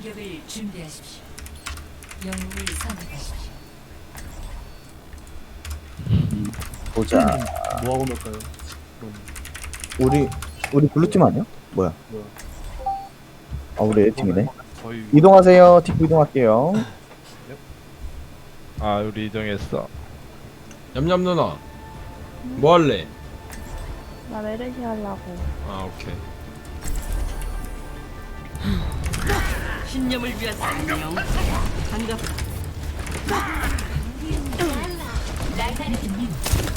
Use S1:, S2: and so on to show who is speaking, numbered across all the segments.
S1: 공격을 준비하십시오. 영웅을 선택하십시오.
S2: 보자.
S3: 뭐 하고 놀까요? 그럼
S2: 우리 우리 블루팀 아니야? 뭐야?
S3: 뭐야?
S2: 아 우리 A팀이네.
S3: 저희
S2: 이동하세요. 뒷부 이동할게요.
S4: 아 우리 이동했어 냠냠 누나 뭐 할래?
S5: 나 메르시 하려고.
S4: 아 오케이
S1: 신념을 위한 안녕. 반갑다.
S6: 라이다르드님,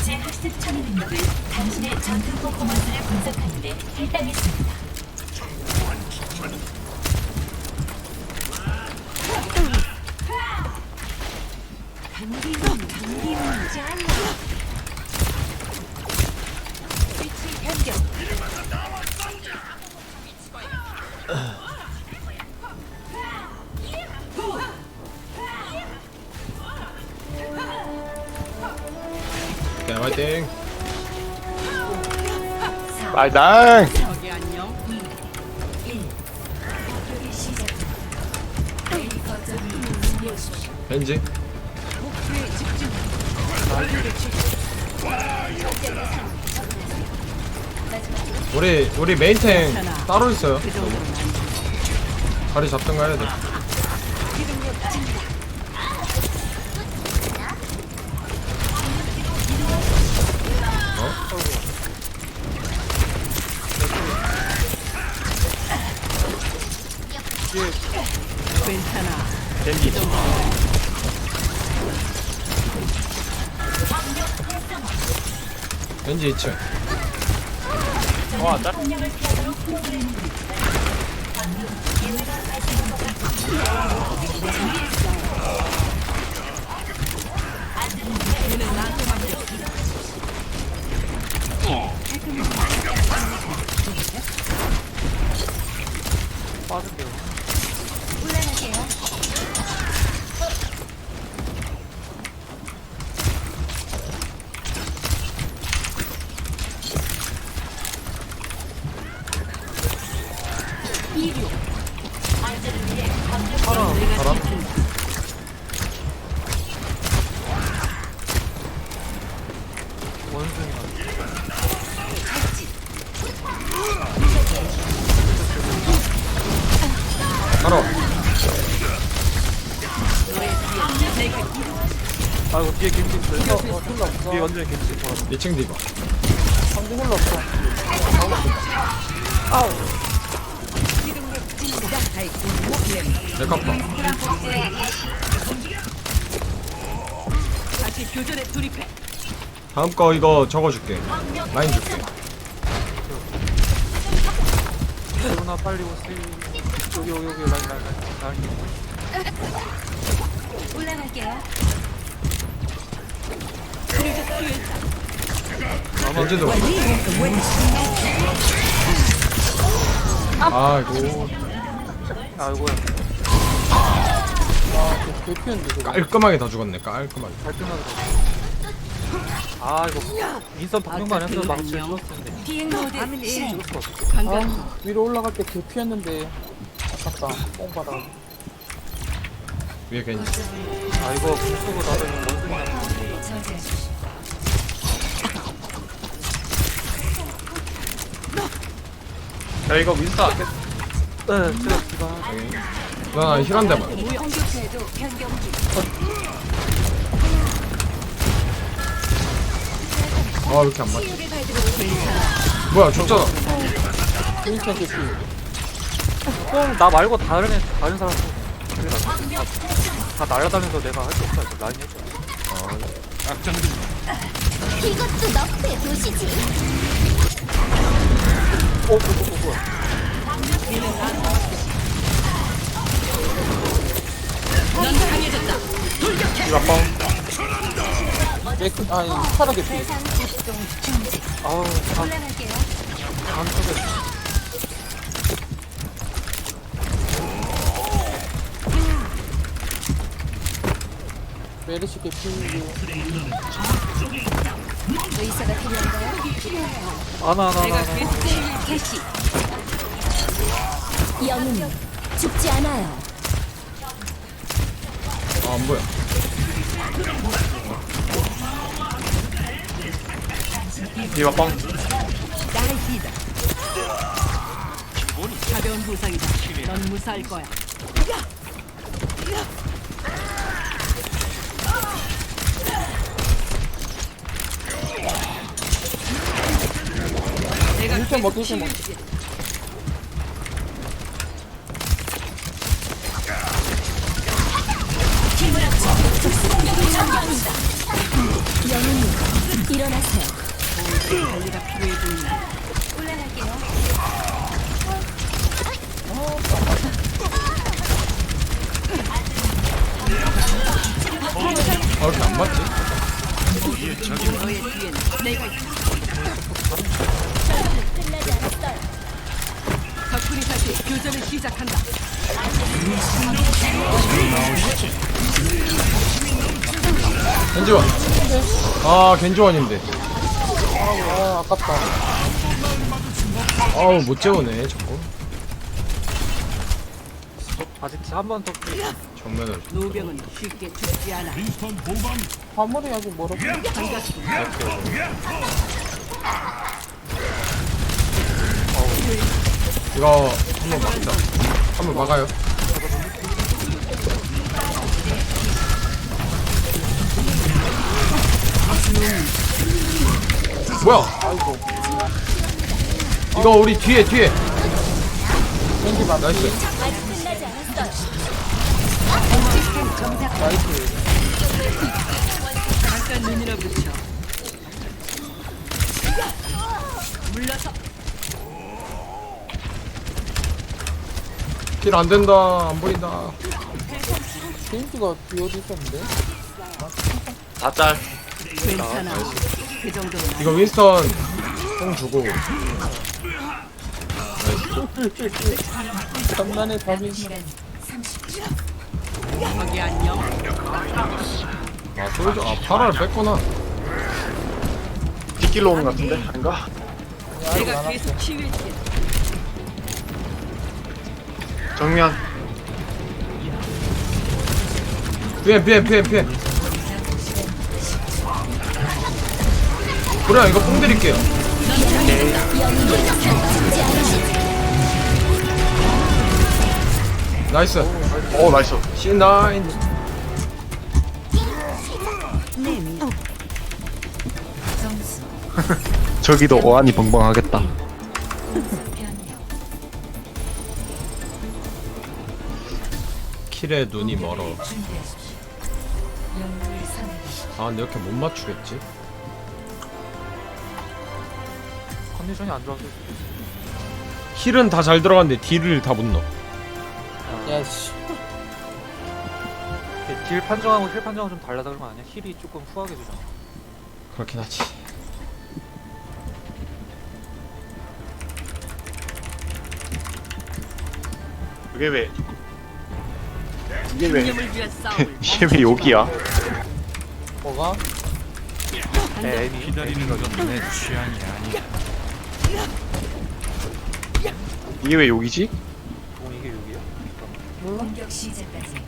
S6: 제 학습 처리 능력을 당신의 전투 퍼포먼스를 분석하는데 할당했습니다.
S1: 감기는 저기 안녕. 거점을 준비하십시오.
S4: 벤지. 우리 우리 메인탱 따로 있어요. 자리 잡든가 해야 돼. 벤지 벤지 2층. 바로
S3: 힐러 없어. 뒤에 완전히 김치. 어,
S4: 2층 디바
S3: 없어.
S4: 메카파
S1: 다시 교전에 돌입해.
S4: 다음 거 이거 적어줄게 라인 줄게
S3: 누나 빨리 오세요. 여기 여기 여기 라인 라인 라인. 라인.
S6: 올라갈게요.
S4: 벤지도 아이고
S3: 아이고야. 아, 개 피했는데 저거.
S4: 깔끔하게 다 죽었네 깔끔하게
S3: 깔끔하게. 아 이거 인선 방명만 했어 망치
S1: 안녕.
S3: 죽었는데.
S1: 비행 모드 시
S3: 죽었어.
S7: 아, 위로 올라갈 때 개 피했는데 아깝다 뽕 받아
S4: 위에 겐지
S3: 아 이거 불 쓰고 나도 이거 원숭이
S1: 저지하십시오.
S4: 야 이거 윈스터
S3: 네 제가 기가
S4: 나 힐한 대만. 아왜 이렇게 안 맞지 뭐야 죽잖아
S7: 윈스턴 개피
S3: 나 말고 다른 애 다른 사람 쏘. 그래, 나- 다 날아다니면서 내가 할 수 없어 이거 라인 해줘
S6: 이것도 너프의 도시지.
S3: 어 뭐야 뭐야 뭐야
S1: 넌 강해졌다.
S3: 이라빵
S7: 맥 아니 파라 개피
S6: 대상 작동 중지.
S3: 아우 다
S6: 올라갈게요.
S3: 다음 쪽에
S7: 메르시 개피
S6: 의사가 필요한가요?
S3: 아나 아나 아나
S1: 개시.
S6: 그 영웅 죽지 않아요.
S4: 아안 보여
S2: 디바 뻥
S1: 나를 뛰다. 가벼운 부상이다. 넌 무사할 거야. 야! 야!
S7: 1층
S1: 먹고
S7: 1층
S1: 먹고
S6: 일어나세요.
S1: 관리가 필요해 보이네.
S6: 올라갈게요.
S4: 아, 왜 이렇게 안 맞지?
S1: 너의 뒤엔 내가 있다. 덕분이 다시 교전을 시작한다.
S4: 겐지원. 아, 겐지원인데.
S7: 아 아깝다.
S4: 아우, 못 재우네, 저거.
S3: 아직 한번 더.
S4: 정면을.
S1: 노병은 쉽게 죽지 않아.
S7: 화물이 아직 멀어.
S1: 반갑습니다.
S4: 이거 한번 막자. 한번 막아요. 뭐야? 이거 우리 뒤에 뒤에. 나이스.
S1: 잠깐 눈이나 붙여. 물러서
S4: 길 안 된다. 안 보인다.
S7: 뒤에 어디 있었는데?
S2: 다짤.
S1: 괜찮아. 그 정도는
S4: 이거 윈스턴 뽕 주고.
S7: 장난의 답이
S1: 거기 안녕.
S4: 아, 솔저. 아, 파라를 뺐구나.
S2: 뒷길로 오는 것 같은데? 아닌가?
S1: 내가 계속 치유해줄게.
S2: 정면.
S4: 피해 피해 피해 피해. 그래 이거 뽕 드릴게요. 나이스.
S2: 오, 나이스.
S4: C9
S2: 저기도 어안이 벙벙하겠다.
S4: 킬에 눈이 멀어 아 근데 이렇게 못 맞추겠지?
S3: 컨디션이 안 좋아서.
S4: 힐은 다 잘 들어갔는데 딜을 다 못 넣어
S7: 야씨.
S3: 딜 판정하고 힐 판정하고 좀 달라다 그런 거 아니야? 힐이 조금 후하게 되잖아.
S4: 그렇긴 하지
S2: 그게 왜? 이게 왜? 이게 왜 여기야?
S7: 뭐가?
S3: 에이, 기다리는 거 좀.
S2: 이게 왜 여기지?
S3: 어, 이게 여기야?
S1: 공격 시작까지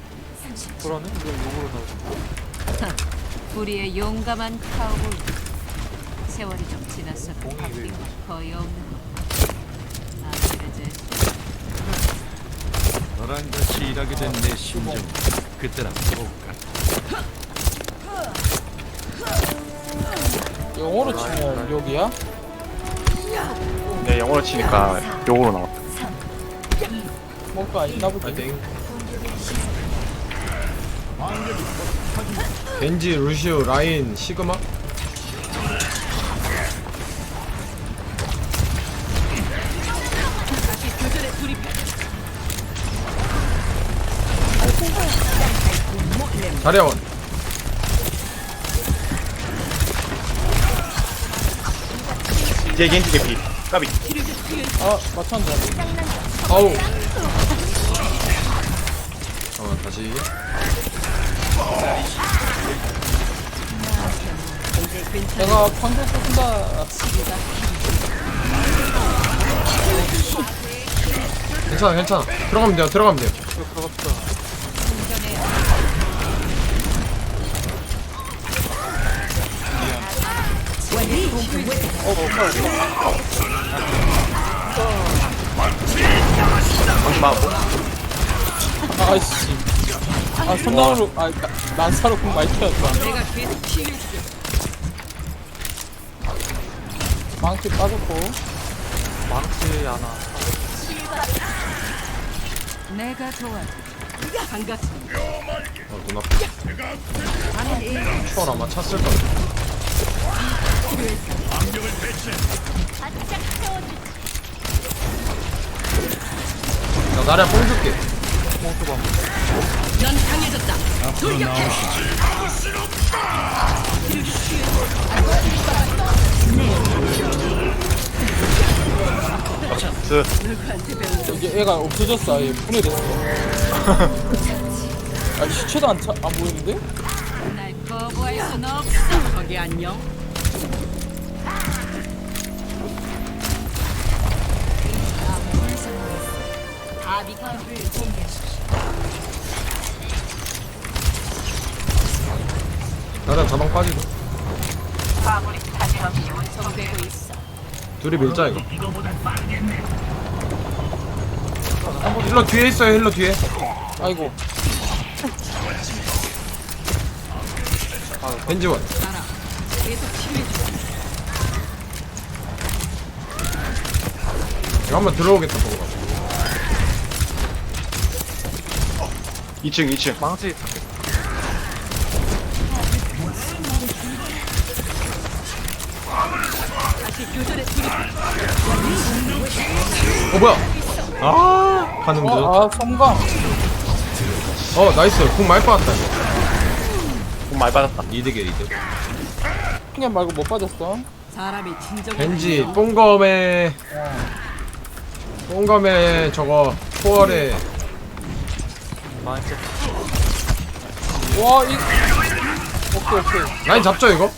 S3: 그러네? 이거 욕으로 나오고.
S1: 우리의 용감한 카우보이. 세월이 좀 지났어.
S3: 공이 왜
S1: 바뀐
S3: 이러지?
S1: 건 거의 없는 것. 아, 이제
S8: 너랑 같이 일하게 된 내 심정 그때랑 볼까
S7: 영어로 치면 여기야?
S2: 네, 영어로 치니까 욕으로 나왔다.
S7: 뭔가 있나 보지.
S4: 겐지, 루시우, 라인, 시그마? 자리아원
S2: 이제 겐지 개피. 까비.
S7: 아 맞췄는데.
S4: 아우 잠깐만 다시
S7: 내가 방금 쏜다.
S4: 괜찮아 괜찮아 들어가면 돼요 들어가면 돼요
S3: 들어갑시다.
S7: 아이씨. 아, 손나무로, 아, 나- 난사로 공 많이 튀었다. 망치 빠졌고.
S3: 망치 하나
S1: 내가 도와줘. 반갑습니다.
S4: 어 눈앞에 추월 아마 찼을 거야 나 나래 뽕 줄게
S1: 넌 강해졌다.
S2: 스
S7: 이게 애가 없어졌어, 아예. 분해됐어. 아, 시체도 안, 차, 안 보이는데?
S1: 날 거부할 순 없어. 거기 안녕.
S4: 나래 자방 빠지고
S1: 정되고 있어.
S4: 둘이 밀자 이거 힐러 뒤에 있어요 힐러 뒤에
S7: 아이고.
S4: 벤지원
S1: 계속 치료해.
S4: 이거 한번 들어오겠다 보고 가
S2: 2층 2층
S3: 망치.
S4: 어 뭐야 아 가는 듯
S7: 어, 아, 성광.
S4: 어 나이스 궁 많이 빠졌다 이거
S2: 공 많이 받았다
S4: 이득이야 이득
S7: 그냥 말고 못 빠졌어.
S1: 사람이 진정.
S4: 벤지 뽕검에 뽕검에 저거 초월에
S3: 망치
S7: 와, 이. 오케이, 오케이.
S4: 라인 잡죠 이거?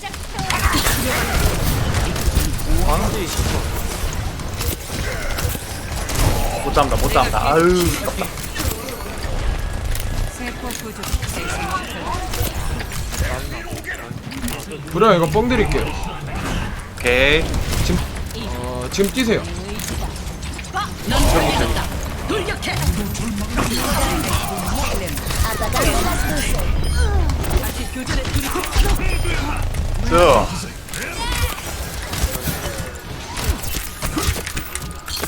S3: 망치
S2: 못 잡는다 못 잡는다 아유
S1: 세포 구조.
S4: 부려 이거 뽕 드릴게요
S2: 오케이
S4: 어 지금 뛰세요
S2: 스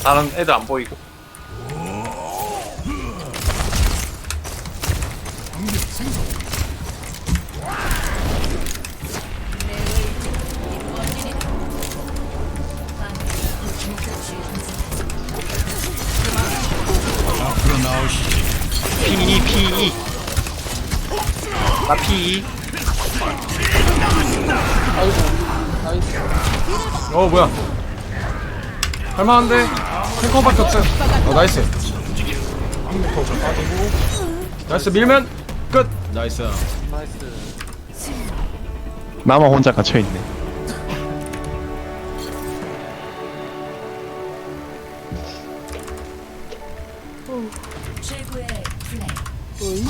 S2: 다른 애들 안 보이고
S8: 앞으로 나오시지.
S2: P2 P2 나 P2
S7: 아이고. 나이스.
S4: 어 뭐야? 할만한데? 탱커밖에 없어요. 어 나이스. 나이스 밀면 끝! 나이스.
S3: 나이스
S2: 나만 혼자 갇혀있네.
S6: 최고의
S7: 플레이.